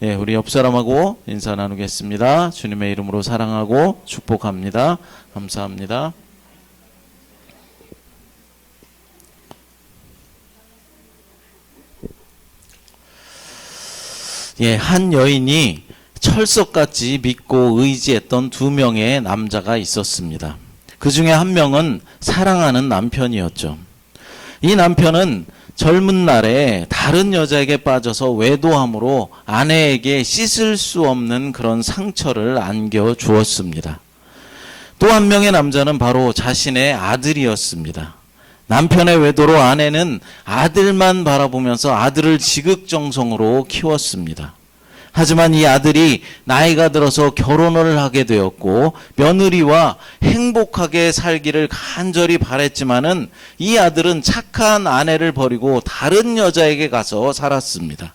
예, 우리 옆 사람하고 인사 나누겠습니다. 주님의 이름으로 사랑하고 축복합니다. 감사합니다. 예, 한 여인이 철석같이 믿고 의지했던 두 명의 남자가 있었습니다. 그 중에 한 명은 사랑하는 남편이었죠. 이 남편은 젊은 날에 다른 여자에게 빠져서 외도함으로 아내에게 씻을 수 없는 그런 상처를 안겨 주었습니다. 또 한 명의 남자는 바로 자신의 아들이었습니다. 남편의 외도로 아내는 아들만 바라보면서 아들을 지극정성으로 키웠습니다. 하지만 이 아들이 나이가 들어서 결혼을 하게 되었고 며느리와 행복하게 살기를 간절히 바랬지만은 이 아들은 착한 아내를 버리고 다른 여자에게 가서 살았습니다.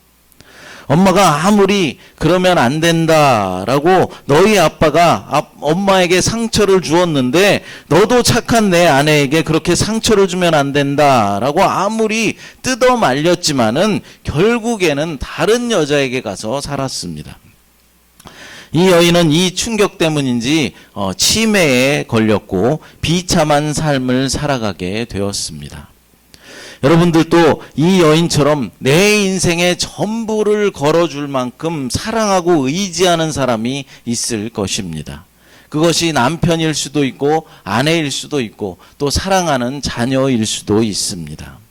엄마가 아무리 그러면 안 된다라고 너희 아빠가 아- 엄마에게 상처를 주었는데 너도 착한 내 아내에게 그렇게 상처를 주면 안 된다라고 아무리 뜯어 말렸지만은 결국에는 다른 여자에게 가서 살았습니다. 이 여인은 이 충격 때문인지 어, 치매에 걸렸고 비참한 삶을 살아가게 되었습니다. 여러분들도 이 여인처럼 내 인생의 전부를 걸어줄 만큼 사랑하고 의지하는 사람이 있을 것입니다. 그것이 남편일 수도 있고 아내일 수도 있고 또 사랑하는 자녀일 수도 있습니다.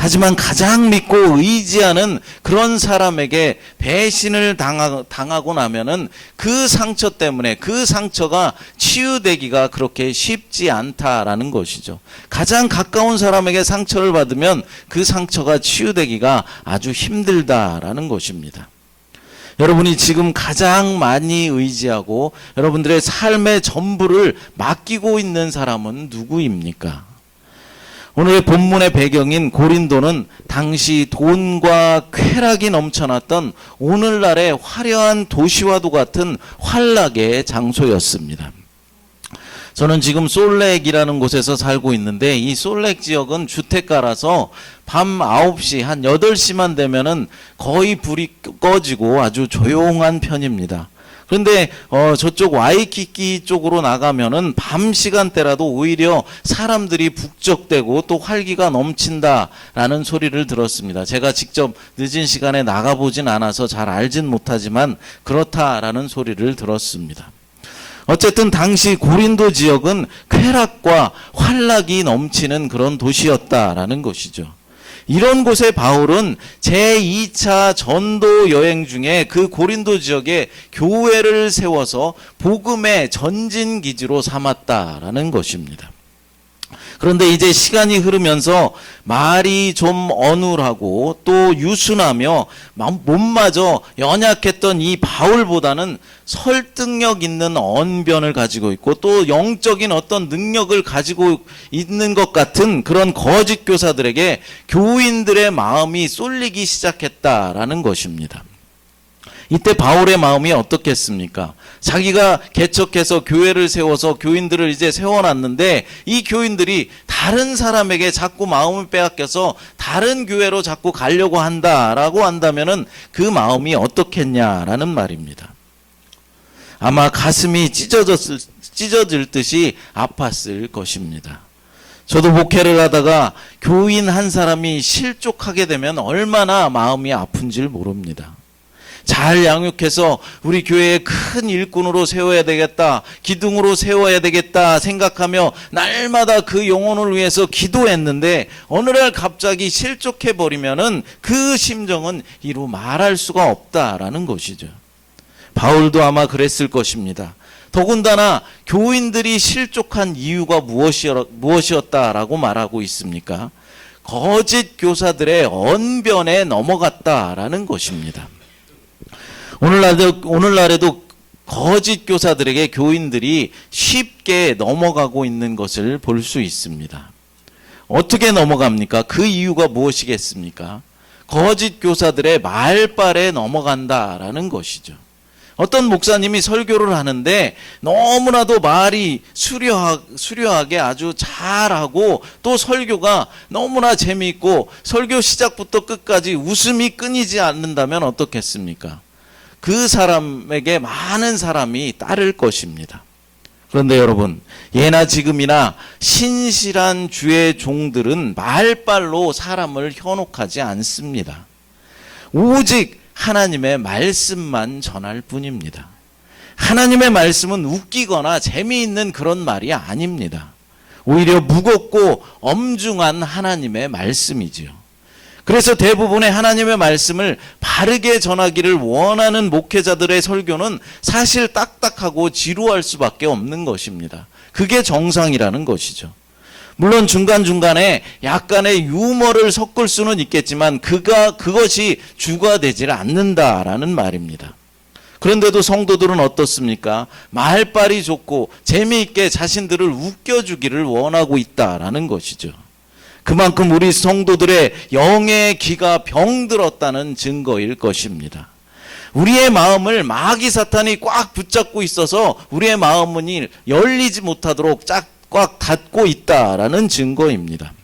하지만 가장 믿고 의지하는 그런 사람에게 배신을 당하, 당하고 나면은 그 상처 때문에 그 상처가 치유되기가 그렇게 쉽지 않다라는 것이죠. 가장 가까운 사람에게 상처를 받으면 그 상처가 치유되기가 아주 힘들다라는 것입니다. 여러분이 지금 가장 많이 의지하고 여러분들의 삶의 전부를 맡기고 있는 사람은 누구입니까? 오늘의 본문의 배경인 고린도는 당시 돈과 쾌락이 넘쳐났던 오늘날의 화려한 도시와도 같은 환락의 장소였습니다. 저는 지금 솔렉이라는 곳에서 살고 있는데 이 솔렉 지역은 주택가라서 밤 9시 한 8시만 되면은 거의 불이 꺼지고 아주 조용한 편입니다. 그런데 어 저쪽 와이키키 쪽으로 나가면은 밤 시간대라도 오히려 사람들이 북적대고 또 활기가 넘친다라는 소리를 들었습니다. 제가 직접 늦은 시간에 나가보진 않아서 잘 알진 못하지만 그렇다라는 소리를 들었습니다. 어쨌든 당시 고린도 지역은 쾌락과 환락이 넘치는 그런 도시였다라는 것이죠. 이런 곳에 바울은 제2차 전도 여행 중에 그 고린도 지역에 교회를 세워서 복음의 전진 기지로 삼았다라는 것입니다. 그런데 이제 시간이 흐르면서 말이 좀 어눌하고 또 유순하며 몸마저 연약했던 이 바울보다는 설득력 있는 언변을 가지고 있고 또 영적인 어떤 능력을 가지고 있는 것 같은 그런 거짓 교사들에게 교인들의 마음이 쏠리기 시작했다라는 것입니다. 이때 바울의 마음이 어떻겠습니까? 자기가 개척해서 교회를 세워서 교인들을 이제 세워놨는데 이 교인들이 다른 사람에게 자꾸 마음을 빼앗겨서 다른 교회로 자꾸 가려고 한다라고 한다면은 그 마음이 어떻겠냐라는 말입니다. 아마 가슴이 찢어졌을, 찢어질 듯이 아팠을 것입니다. 저도 목회를 하다가 교인 한 사람이 실족하게 되면 얼마나 마음이 아픈지 모릅니다. 잘 양육해서 우리 교회의 큰 일꾼으로 세워야 되겠다, 기둥으로 세워야 되겠다 생각하며 날마다 그 영혼을 위해서 기도했는데 어느 날 갑자기 실족해 버리면은 그 심정은 이루 말할 수가 없다라는 것이죠. 바울도 아마 그랬을 것입니다. 더군다나 교인들이 실족한 이유가 무엇이었다라고 말하고 있습니까? 거짓 교사들의 언변에 넘어갔다라는 것입니다. 오늘날도, 오늘날에도 거짓 교사들에게 교인들이 쉽게 넘어가고 있는 것을 볼 수 있습니다. 어떻게 넘어갑니까? 그 이유가 무엇이겠습니까? 거짓 교사들의 말발에 넘어간다라는 것이죠. 어떤 목사님이 설교를 하는데 너무나도 말이 수려하, 수려하게 아주 잘하고 또 설교가 너무나 재미있고 설교 시작부터 끝까지 웃음이 끊이지 않는다면 어떻겠습니까? 그 사람에게 많은 사람이 따를 것입니다. 그런데 여러분, 예나 지금이나 신실한 주의 종들은 말빨로 사람을 현혹하지 않습니다. 오직 하나님의 말씀만 전할 뿐입니다. 하나님의 말씀은 웃기거나 재미있는 그런 말이 아닙니다. 오히려 무겁고 엄중한 하나님의 말씀이지요. 그래서 대부분의 하나님의 말씀을 바르게 전하기를 원하는 목회자들의 설교는 사실 딱딱하고 지루할 수밖에 없는 것입니다. 그게 정상이라는 것이죠. 물론 중간중간에 약간의 유머를 섞을 수는 있겠지만 그가 그것이 주가 되질 않는다라는 말입니다. 그런데도 성도들은 어떻습니까? 말빨이 좋고 재미있게 자신들을 웃겨주기를 원하고 있다라는 것이죠. 그만큼 우리 성도들의 영의 기가 병들었다는 증거일 것입니다. 우리의 마음을 마귀 사탄이 꽉 붙잡고 있어서 우리의 마음문이 열리지 못하도록 쫙꽉 닫고 있다라는 증거입니다.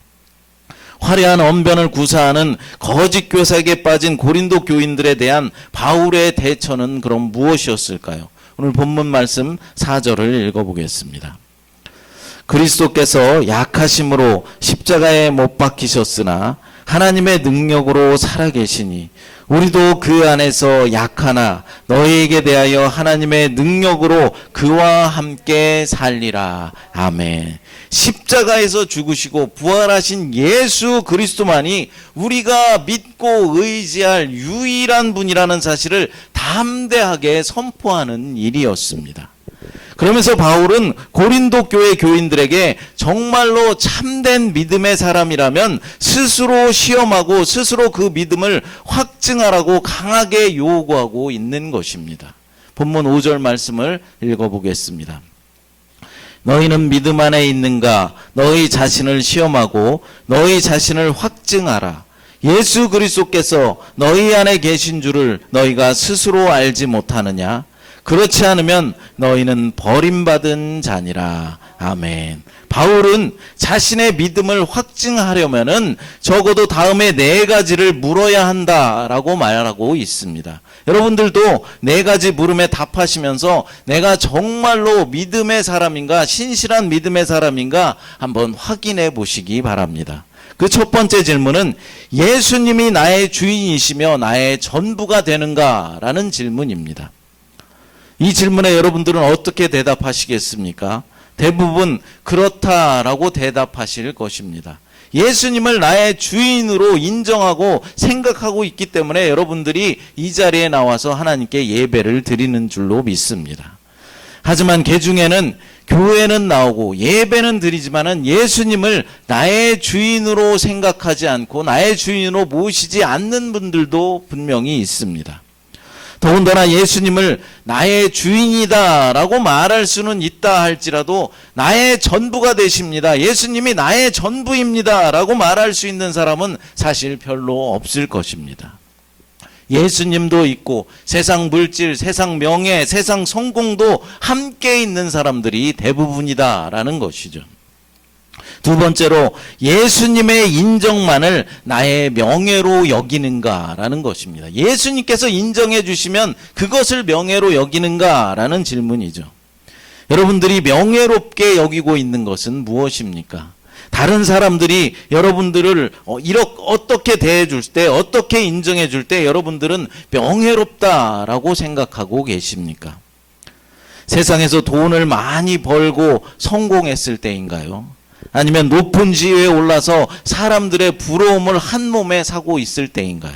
화려한 언변을 구사하는 거짓 교사에게 빠진 고린도 교인들에 대한 바울의 대처는 그럼 무엇이었을까요? 오늘 본문 말씀 4절을 읽어보겠습니다. 그리스도께서 약하심으로 십자가에 못 박히셨으나 하나님의 능력으로 살아계시니 우리도 그 안에서 약하나 너희에게 대하여 하나님의 능력으로 그와 함께 살리라. 아멘. 십자가에서 죽으시고 부활하신 예수 그리스도만이 우리가 믿고 의지할 유일한 분이라는 사실을 담대하게 선포하는 일이었습니다. 그러면서 바울은 고린도 교회 교인들에게 정말로 참된 믿음의 사람이라면 스스로 시험하고 스스로 그 믿음을 확증하라고 강하게 요구하고 있는 것입니다. 본문 5절 말씀을 읽어보겠습니다. 너희는 믿음 안에 있는가? 너희 자신을 시험하고 너희 자신을 확증하라. 예수 그리스도께서 너희 안에 계신 줄을 너희가 스스로 알지 못하느냐? 그렇지 않으면 너희는 버림받은 자니라. 아멘. 바울은 자신의 믿음을 확증하려면은 적어도 다음에 네 가지를 물어야 한다라고 말하고 있습니다. 여러분들도 네 가지 물음에 답하시면서 내가 정말로 믿음의 사람인가, 신실한 믿음의 사람인가 한번 확인해 보시기 바랍니다. 그 첫 번째 질문은 예수님이 나의 주인이시며 나의 전부가 되는가라는 질문입니다. 이 질문에 여러분들은 어떻게 대답하시겠습니까? 대부분 그렇다라고 대답하실 것입니다. 예수님을 나의 주인으로 인정하고 생각하고 있기 때문에 여러분들이 이 자리에 나와서 하나님께 예배를 드리는 줄로 믿습니다. 하지만 개 중에는 교회는 나오고 예배는 드리지만은 예수님을 나의 주인으로 생각하지 않고 나의 주인으로 모시지 않는 분들도 분명히 있습니다. 더군다나 예수님을 나의 주인이다라고 말할 수는 있다 할지라도 나의 전부가 되십니다. 예수님이 나의 전부입니다라고 말할 수 있는 사람은 사실 별로 없을 것입니다. 예수님도 있고 세상 물질, 세상 명예, 세상 성공도 함께 있는 사람들이 대부분이다라는 것이죠. 두 번째로 예수님의 인정만을 나의 명예로 여기는가라는 것입니다. 예수님께서 인정해 주시면 그것을 명예로 여기는가라는 질문이죠. 여러분들이 명예롭게 여기고 있는 것은 무엇입니까? 다른 사람들이 여러분들을 어, 이렇게 어떻게 대해 줄 때, 어떻게 인정해 줄 때 여러분들은 명예롭다라고 생각하고 계십니까? 세상에서 돈을 많이 벌고 성공했을 때인가요? 아니면 높은 지위에 올라서 사람들의 부러움을 한 몸에 사고 있을 때인가요?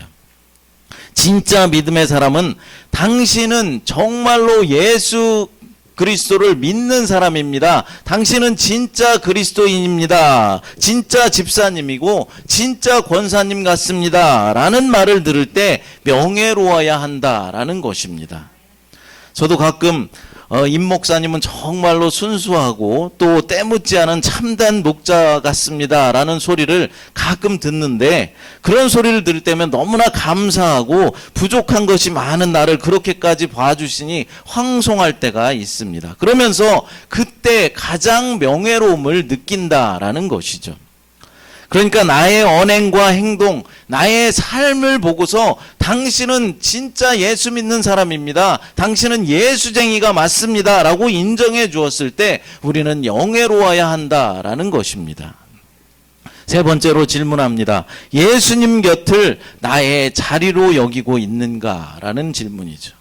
진짜 믿음의 사람은 당신은 정말로 예수 그리스도를 믿는 사람입니다. 당신은 진짜 그리스도인입니다. 진짜 집사님이고 진짜 권사님 같습니다. 라는 말을 들을 때 명예로워야 한다라는 것입니다. 저도 가끔 어, 임 목사님은 정말로 순수하고 또 때묻지 않은 참된 목자 같습니다라는 소리를 가끔 듣는데 그런 소리를 들을 때면 너무나 감사하고 부족한 것이 많은 나를 그렇게까지 봐주시니 황송할 때가 있습니다. 그러면서 그때 가장 명예로움을 느낀다라는 것이죠. 그러니까 나의 언행과 행동, 나의 삶을 보고서 당신은 진짜 예수 믿는 사람입니다. 당신은 예수쟁이가 맞습니다. 라고 인정해 주었을 때 우리는 영예로워야 한다라는 것입니다. 세 번째로 질문합니다. 예수님 곁을 나의 자리로 여기고 있는가 라는 질문이죠.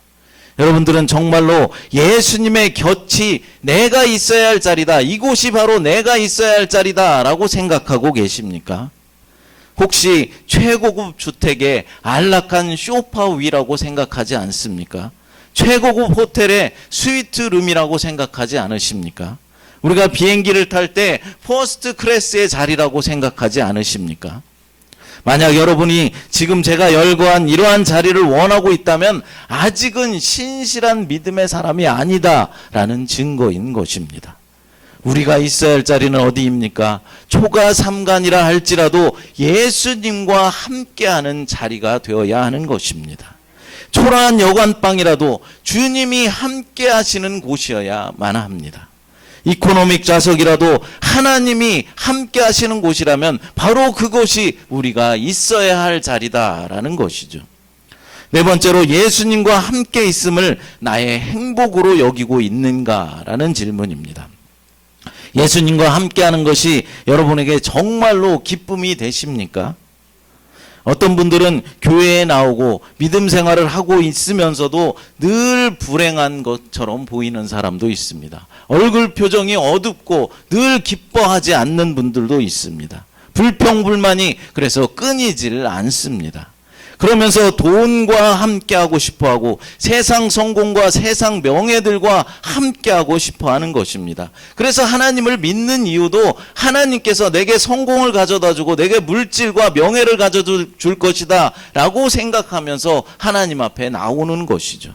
여러분들은 정말로 예수님의 곁이 내가 있어야 할 자리다. 이곳이 바로 내가 있어야 할 자리다. 라고 생각하고 계십니까? 혹시 최고급 주택의 안락한 쇼파 위라고 생각하지 않습니까? 최고급 호텔의 스위트룸이라고 생각하지 않으십니까? 우리가 비행기를 탈 때 퍼스트 클래스의 자리라고 생각하지 않으십니까? 만약 여러분이 지금 제가 열거한 이러한 자리를 원하고 있다면 아직은 신실한 믿음의 사람이 아니다라는 증거인 것입니다. 우리가 있어야 할 자리는 어디입니까? 초가 삼간이라 할지라도 예수님과 함께하는 자리가 되어야 하는 것입니다. 초라한 여관방이라도 주님이 함께 하시는 곳이어야만 합니다. 이코노믹 좌석이라도 하나님이 함께 하시는 곳이라면 바로 그곳이 우리가 있어야 할 자리다라는 것이죠. 네 번째로 예수님과 함께 있음을 나의 행복으로 여기고 있는가라는 질문입니다. 예수님과 함께 하는 것이 여러분에게 정말로 기쁨이 되십니까? 어떤 분들은 교회에 나오고 믿음 생활을 하고 있으면서도 늘 불행한 것처럼 보이는 사람도 있습니다. 얼굴 표정이 어둡고 늘 기뻐하지 않는 분들도 있습니다. 불평불만이 그래서 끊이지를 않습니다. 그러면서 돈과 함께하고 싶어 하고 세상 성공과 세상 명예들과 함께하고 싶어 하는 것입니다. 그래서 하나님을 믿는 이유도 하나님께서 내게 성공을 가져다 주고 내게 물질과 명예를 가져다 줄 것이다 라고 생각하면서 하나님 앞에 나오는 것이죠.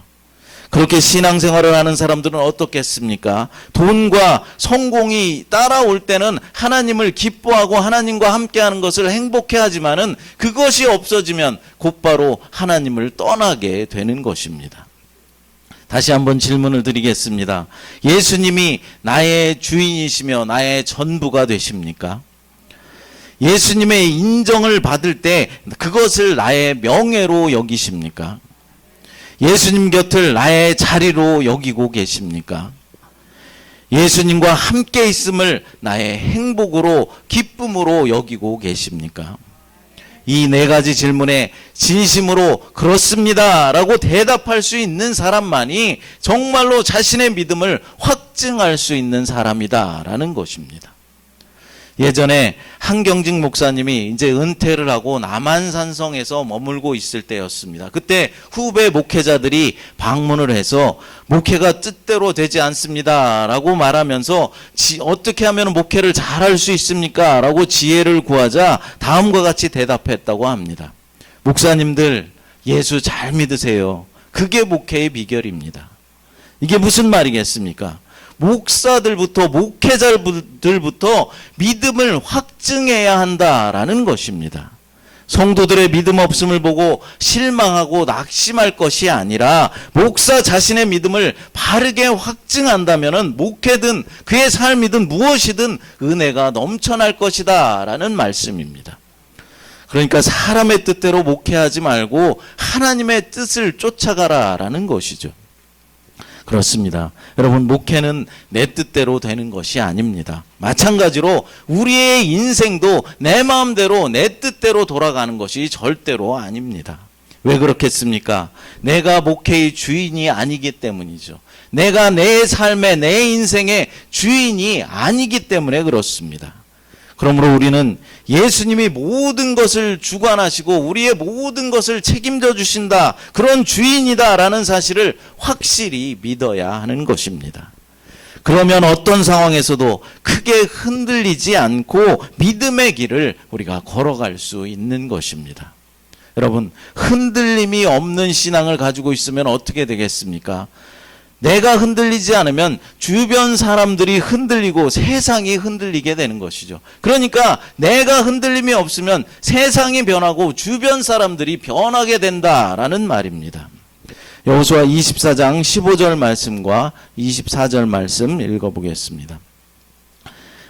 그렇게 신앙생활을 하는 사람들은 어떻겠습니까? 돈과 성공이 따라올 때는 하나님을 기뻐하고 하나님과 함께하는 것을 행복해 하지만은 그것이 없어지면 곧바로 하나님을 떠나게 되는 것입니다. 다시 한번 질문을 드리겠습니다. 예수님이 나의 주인이시며 나의 전부가 되십니까? 예수님의 인정을 받을 때 그것을 나의 명예로 여기십니까? 예수님 곁을 나의 자리로 여기고 계십니까? 예수님과 함께 있음을 나의 행복으로 기쁨으로 여기고 계십니까? 이 네 가지 질문에 진심으로 그렇습니다 라고 대답할 수 있는 사람만이 정말로 자신의 믿음을 확증할 수 있는 사람이다 라는 것입니다. 예전에 한경직 목사님이 이제 은퇴를 하고 남한산성에서 머물고 있을 때였습니다. 그때 후배 목회자들이 방문을 해서 목회가 뜻대로 되지 않습니다. 라고 말하면서 지, 어떻게 하면 목회를 잘 할 수 있습니까? 라고 지혜를 구하자 다음과 같이 대답했다고 합니다. 목사님들 예수 잘 믿으세요. 그게 목회의 비결입니다. 이게 무슨 말이겠습니까? 목사들부터 목회자들부터 믿음을 확증해야 한다라는 것입니다. 성도들의 믿음 없음을 보고 실망하고 낙심할 것이 아니라 목사 자신의 믿음을 바르게 확증한다면은 목회든 그의 삶이든 무엇이든 은혜가 넘쳐날 것이다라는 말씀입니다. 그러니까 사람의 뜻대로 목회하지 말고 하나님의 뜻을 쫓아가라라는 것이죠. 그렇습니다. 여러분, 목회는 내 뜻대로 되는 것이 아닙니다. 마찬가지로 우리의 인생도 내 마음대로 내 뜻대로 돌아가는 것이 절대로 아닙니다. 왜 그렇겠습니까? 내가 목회의 주인이 아니기 때문이죠. 내가 내 삶의, 내 인생의 주인이 아니기 때문에 그렇습니다. 그러므로 우리는 예수님이 모든 것을 주관하시고 우리의 모든 것을 책임져 주신다. 그런 주인이다라는 사실을 확실히 믿어야 하는 것입니다. 그러면 어떤 상황에서도 크게 흔들리지 않고 믿음의 길을 우리가 걸어갈 수 있는 것입니다. 여러분, 흔들림이 없는 신앙을 가지고 있으면 어떻게 되겠습니까? 내가 흔들리지 않으면 주변 사람들이 흔들리고 세상이 흔들리게 되는 것이죠. 그러니까 내가 흔들림이 없으면 세상이 변하고 주변 사람들이 변하게 된다라는 말입니다. 여호수아 24장 15절 말씀과 24절 말씀 읽어보겠습니다.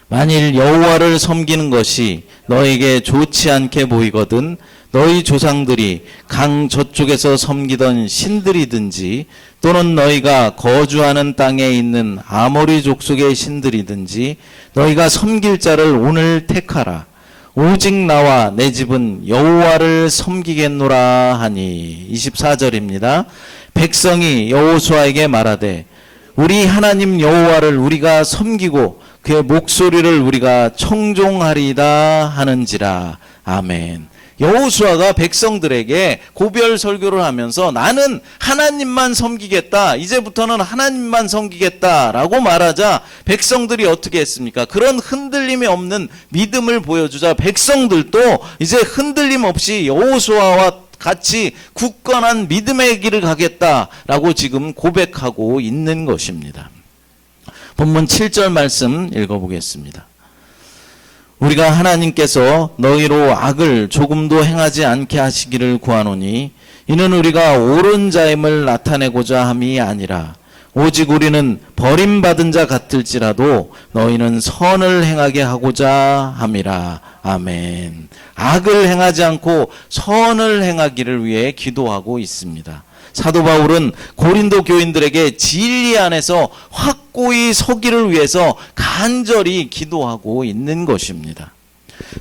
만일 여호와를 섬기는 것이 너에게 좋지 않게 보이거든 너희 조상들이 강 저쪽에서 섬기던 신들이든지 또는 너희가 거주하는 땅에 있는 아모리 족속의 신들이든지 너희가 섬길 자를 오늘 택하라 오직 나와 내 집은 여호와를 섬기겠노라 하니 24절입니다. 백성이 여호수아에게 말하되 우리 하나님 여호와를 우리가 섬기고 그의 목소리를 우리가 청종하리다 하는지라 아멘. 여호수아가 백성들에게 고별 설교를 하면서 나는 하나님만 섬기겠다. 이제부터는 하나님만 섬기겠다라고 말하자 백성들이 어떻게 했습니까? 그런 흔들림이 없는 믿음을 보여주자 백성들도 이제 흔들림 없이 여호수아와 같이 굳건한 믿음의 길을 가겠다라고 지금 고백하고 있는 것입니다. 본문 7절 말씀 읽어보겠습니다. 우리가 하나님께서 너희로 악을 조금도 행하지 않게 하시기를 구하노니 이는 우리가 옳은 자임을 나타내고자 함이 아니라 오직 우리는 버림받은 자 같을지라도 너희는 선을 행하게 하고자 함이라 아멘. 악을 행하지 않고 선을 행하기를 위해 기도하고 있습니다. 사도 바울은 고린도 교인들에게 진리 안에서 확고히 서기를 위해서 간절히 기도하고 있는 것입니다.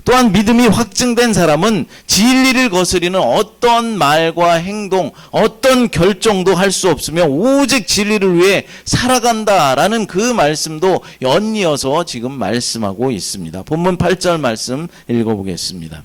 또한 믿음이 확증된 사람은 진리를 거스리는 어떤 말과 행동, 어떤 결정도 할 수 없으며 오직 진리를 위해 살아간다라는 그 말씀도 연이어서 지금 말씀하고 있습니다. 본문 8절 말씀 읽어보겠습니다.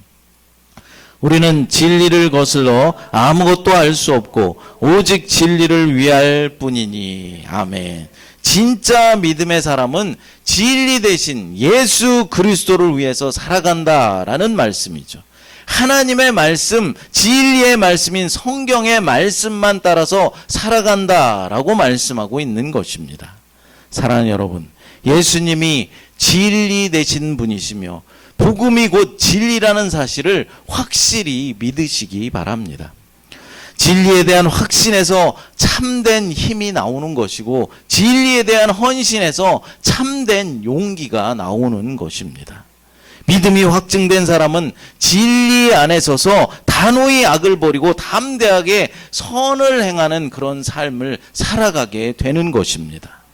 우리는 진리를 거슬러 아무것도 알 수 없고 오직 진리를 위할 뿐이니 아멘. 진짜 믿음의 사람은 진리 대신 예수 그리스도를 위해서 살아간다라는 말씀이죠. 하나님의 말씀, 진리의 말씀인 성경의 말씀만 따라서 살아간다라고 말씀하고 있는 것입니다. 사랑하는 여러분, 예수님이 진리 되신 분이시며 복음이 곧 진리라는 사실을 확실히 믿으시기 바랍니다. 진리에 대한 확신에서 참된 힘이 나오는 것이고 진리에 대한 헌신에서 참된 용기가 나오는 것입니다. 믿음이 확증된 사람은 진리 안에 서서 단호히 악을 버리고 담대하게 선을 행하는 그런 삶을 살아가게 되는 것입니다.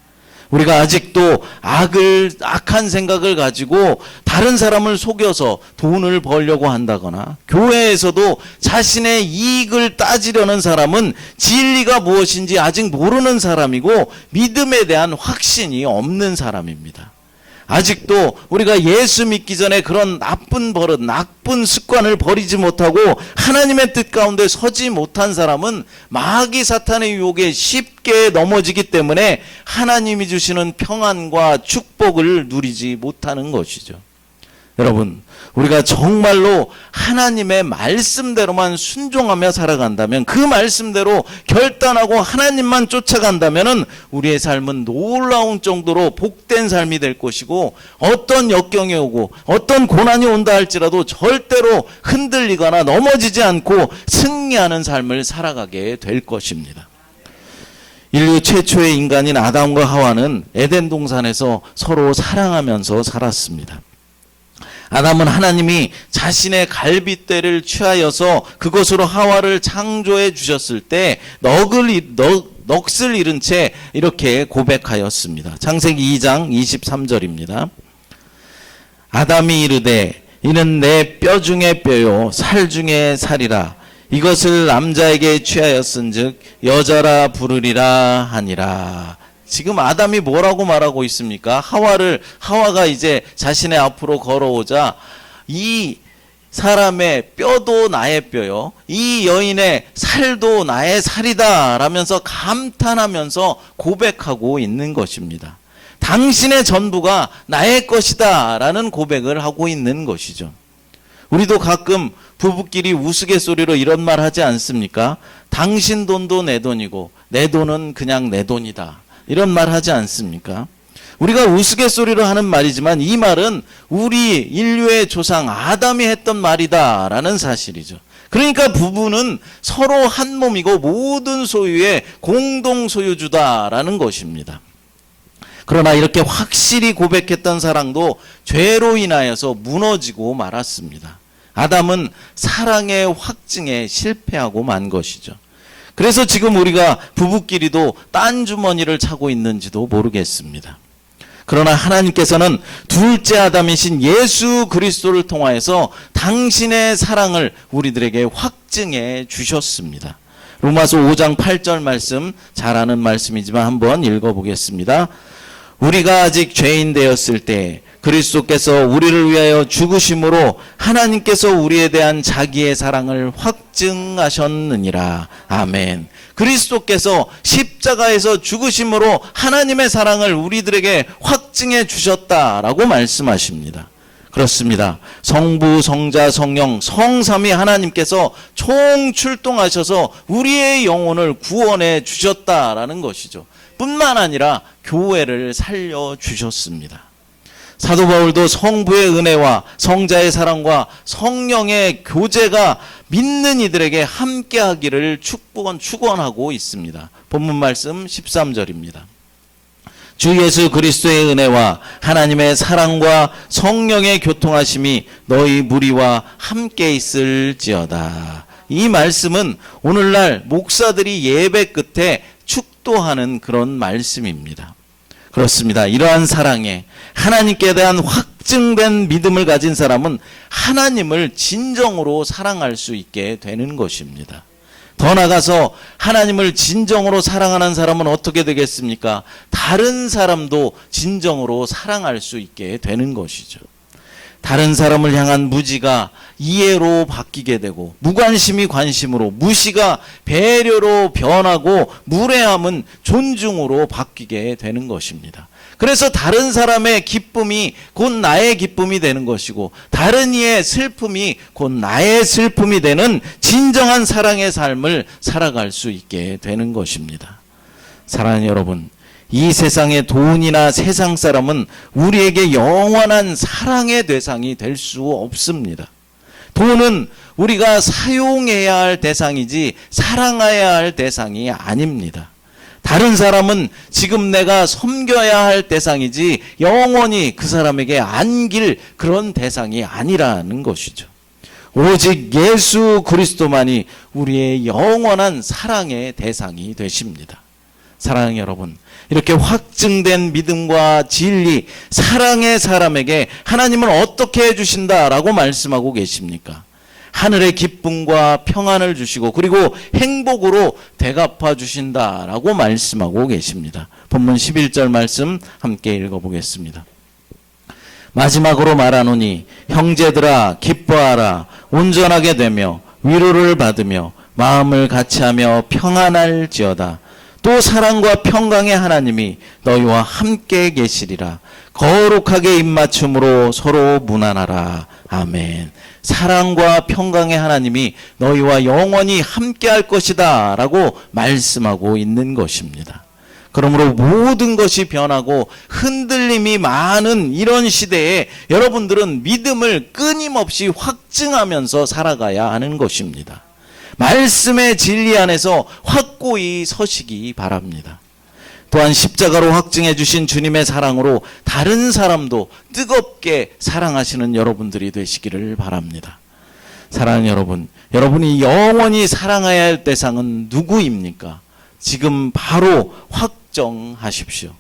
우리가 아직도 악을 악한 생각을 가지고 다른 사람을 속여서 돈을 벌려고 한다거나 교회에서도 자신의 이익을 따지려는 사람은 진리가 무엇인지 아직 모르는 사람이고 믿음에 대한 확신이 없는 사람입니다. 아직도 우리가 예수 믿기 전에 그런 나쁜 버릇, 나쁜 습관을 버리지 못하고 하나님의 뜻 가운데 서지 못한 사람은 마귀 사탄의 유혹에 쉽게 넘어지기 때문에 하나님이 주시는 평안과 축복을 누리지 못하는 것이죠. 여러분, 우리가 정말로 하나님의 말씀대로만 순종하며 살아간다면 그 말씀대로 결단하고 하나님만 쫓아간다면 우리의 삶은 놀라운 정도로 복된 삶이 될 것이고 어떤 역경이 오고 어떤 고난이 온다 할지라도 절대로 흔들리거나 넘어지지 않고 승리하는 삶을 살아가게 될 것입니다. 인류 최초의 인간인 아담과 하와는 에덴 동산에서 서로 사랑하면서 살았습니다. 아담은 하나님이 자신의 갈빗대를 취하여서 그것으로 하와를 창조해 주셨을 때 넋을 넋, 넋을 잃은 채 이렇게 고백하였습니다. 창세기 2장 23절입니다. 아담이 이르되 이는 내 뼈 중에 뼈요 살 중에 살이라 이것을 남자에게 취하였은즉 여자라 부르리라 하니라. 지금 아담이 뭐라고 말하고 있습니까? 하와를 하와가 이제 자신의 앞으로 걸어오자 이 사람의 뼈도 나의 뼈요. 이 여인의 살도 나의 살이다. 라면서 감탄하면서 고백하고 있는 것입니다. 당신의 전부가 나의 것이다. 라는 고백을 하고 있는 것이죠. 우리도 가끔 부부끼리 우스갯소리로 이런 말 하지 않습니까? 당신 돈도 내 돈이고 내 돈은 그냥 내 돈이다. 이런 말 하지 않습니까? 우리가 우스갯소리로 하는 말이지만 이 말은 우리 인류의 조상 아담이 했던 말이다라는 사실이죠. 그러니까 부부는 서로 한 몸이고 모든 소유의 공동 소유주다라는 것입니다. 그러나 이렇게 확실히 고백했던 사랑도 죄로 인하여서 무너지고 말았습니다. 아담은 사랑의 확증에 실패하고 만 것이죠. 그래서 지금 우리가 부부끼리도 딴 주머니를 차고 있는지도 모르겠습니다. 그러나 하나님께서는 둘째 아담이신 예수 그리스도를 통하여서 당신의 사랑을 우리들에게 확증해 주셨습니다. 로마서 5장 8절 말씀 잘 아는 말씀이지만 한번 읽어보겠습니다. 우리가 아직 죄인 되었을 때 그리스도께서 우리를 위하여 죽으심으로 하나님께서 우리에 대한 자기의 사랑을 확증하셨느니라. 아멘. 그리스도께서 십자가에서 죽으심으로 하나님의 사랑을 우리들에게 확증해 주셨다라고 말씀하십니다. 그렇습니다. 성부, 성자, 성령, 성삼위 하나님께서 총 출동하셔서 우리의 영혼을 구원해 주셨다라는 것이죠. 뿐만 아니라 교회를 살려 주셨습니다. 사도 바울도 성부의 은혜와 성자의 사랑과 성령의 교제가 믿는 이들에게 함께 하기를 축복원 축원하고 있습니다. 본문 말씀 13절입니다. 주 예수 그리스도의 은혜와 하나님의 사랑과 성령의 교통하심이 너희 무리와 함께 있을지어다. 이 말씀은 오늘날 목사들이 예배 끝에 축도하는 그런 말씀입니다. 그렇습니다. 이러한 사랑에 하나님께 대한 확증된 믿음을 가진 사람은 하나님을 진정으로 사랑할 수 있게 되는 것입니다. 더 나가서 하나님을 진정으로 사랑하는 사람은 어떻게 되겠습니까? 다른 사람도 진정으로 사랑할 수 있게 되는 것이죠. 다른 사람을 향한 무지가 이해로 바뀌게 되고 무관심이 관심으로 무시가 배려로 변하고 무례함은 존중으로 바뀌게 되는 것입니다. 그래서 다른 사람의 기쁨이 곧 나의 기쁨이 되는 것이고 다른 이의 슬픔이 곧 나의 슬픔이 되는 진정한 사랑의 삶을 살아갈 수 있게 되는 것입니다. 사랑하는 여러분, 이 세상의 돈이나 세상 사람은 우리에게 영원한 사랑의 대상이 될 수 없습니다. 돈은 우리가 사용해야 할 대상이지 사랑해야 할 대상이 아닙니다. 다른 사람은 지금 내가 섬겨야 할 대상이지 영원히 그 사람에게 안길 그런 대상이 아니라는 것이죠. 오직 예수 그리스도만이 우리의 영원한 사랑의 대상이 되십니다. 사랑하는 여러분, 이렇게 확증된 믿음과 진리, 사랑의 사람에게 하나님은 어떻게 해주신다라고 말씀하고 계십니까? 하늘의 기쁨과 평안을 주시고 그리고 행복으로 대갚아 주신다라고 말씀하고 계십니다. 본문 11절 말씀 함께 읽어보겠습니다. 마지막으로 말하노니 형제들아 기뻐하라 온전하게 되며 위로를 받으며 마음을 같이하며 평안할지어다 또 사랑과 평강의 하나님이 너희와 함께 계시리라. 거룩하게 입맞춤으로 서로 무난하라. 아멘. 사랑과 평강의 하나님이 너희와 영원히 함께 할 것이다 라고 말씀하고 있는 것입니다. 그러므로 모든 것이 변하고 흔들림이 많은 이런 시대에 여러분들은 믿음을 끊임없이 확증하면서 살아가야 하는 것입니다. 말씀의 진리 안에서 확고히 서시기 바랍니다. 또한 십자가로 확증해 주신 주님의 사랑으로 다른 사람도 뜨겁게 사랑하시는 여러분들이 되시기를 바랍니다. 사랑하는 여러분, 여러분이 영원히 사랑해야 할 대상은 누구입니까? 지금 바로 확정하십시오.